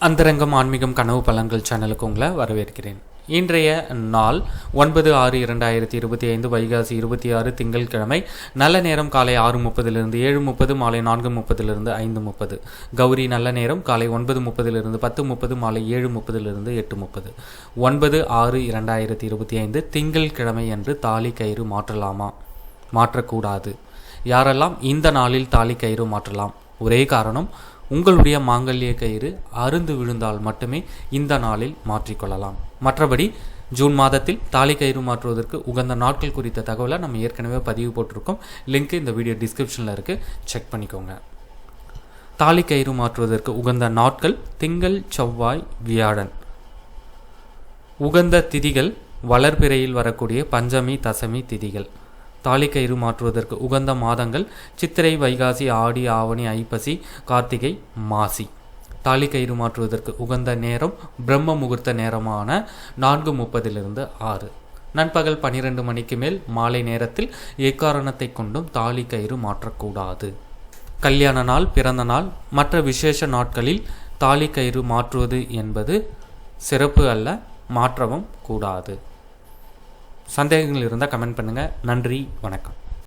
அந்தரங்கம் ஆன்மீகம் கனவு பலன்கள் சேனலுக்கு உங்களை வரவேற்கிறேன். இன்றைய நாள் ஒன்பது ஆறு இரண்டாயிரத்தி இருபத்தி ஐந்து வைகாசி இருபத்தி ஆறு திங்கட்கிழமை நல்ல நேரம் காலை ஆறு முப்பதிலிருந்து ஏழு முப்பது மாலை நான்கு முப்பதிலிருந்து ஐந்து முப்பது. கௌரி நல்ல நேரம் காலை ஒன்பது முப்பதிலிருந்து பத்து முப்பது மாலை ஏழு முப்பதிலிருந்து எட்டு முப்பது. ஒன்பது ஆறு இரண்டாயிரத்தி இருபத்தி ஐந்து திங்கட்கிழமை என்று தாலி கயிறு மாற்றலாமா? மாற்றக்கூடாது. யாரெல்லாம் இந்த நாளில் தாலி கயிறு மாற்றலாம்? ஒரே காரணம் உங்களுடைய மாங்கல்ய கயிறு அருந்து விழுந்தால் மட்டுமே இந்த நாளில் மாற்றிக்கொள்ளலாம். மற்றபடி ஜூன் மாதத்தில் தாலி கயிறு மாற்றுவதற்கு உகந்த நாட்கள் குறித்த தகவலை நம்ம ஏற்கனவே பதிவு போட்டிருக்கோம். லிங்க் இந்த வீடியோ டிஸ்கிரிப்ஷனில் இருக்குது செக் பண்ணிக்கோங்க. தாலி கயிறு மாற்றுவதற்கு உகந்த நாட்கள் திங்கள் செவ்வாய் வியாழன். உகந்த திதிகள் வளர்பிறையில் வரக்கூடிய பஞ்சமி தசமி திதிகள். தாலிக்கயிறு மாற்றுவதற்கு உகந்த மாதங்கள் சித்திரை வைகாசி ஆடி ஆவணி ஐப்பசி கார்த்திகை மாசி. தாலிக்கயிறு மாற்றுவதற்கு உகந்த நேரம் பிரம்ம முகூர்த்த நேரமான நான்கு முப்பதிலிருந்து ஆறு. நண்பகல் பனிரெண்டு மணிக்கு மேல் மாலை நேரத்தில் எக்காரணத்தை கொண்டும் தாலி கயிறு மாற்றக்கூடாது. கல்யாண நாள் பிறந்த நாள் மற்ற விசேஷ நாட்களில் தாலி கயிறு மாற்றுவது என்பது சிறப்பு அல்ல மாற்றவும் கூடாது. சந்தேகங்கள் இருந்தால் கமெண்ட் பண்ணுங்கள் நன்றி வணக்கம்.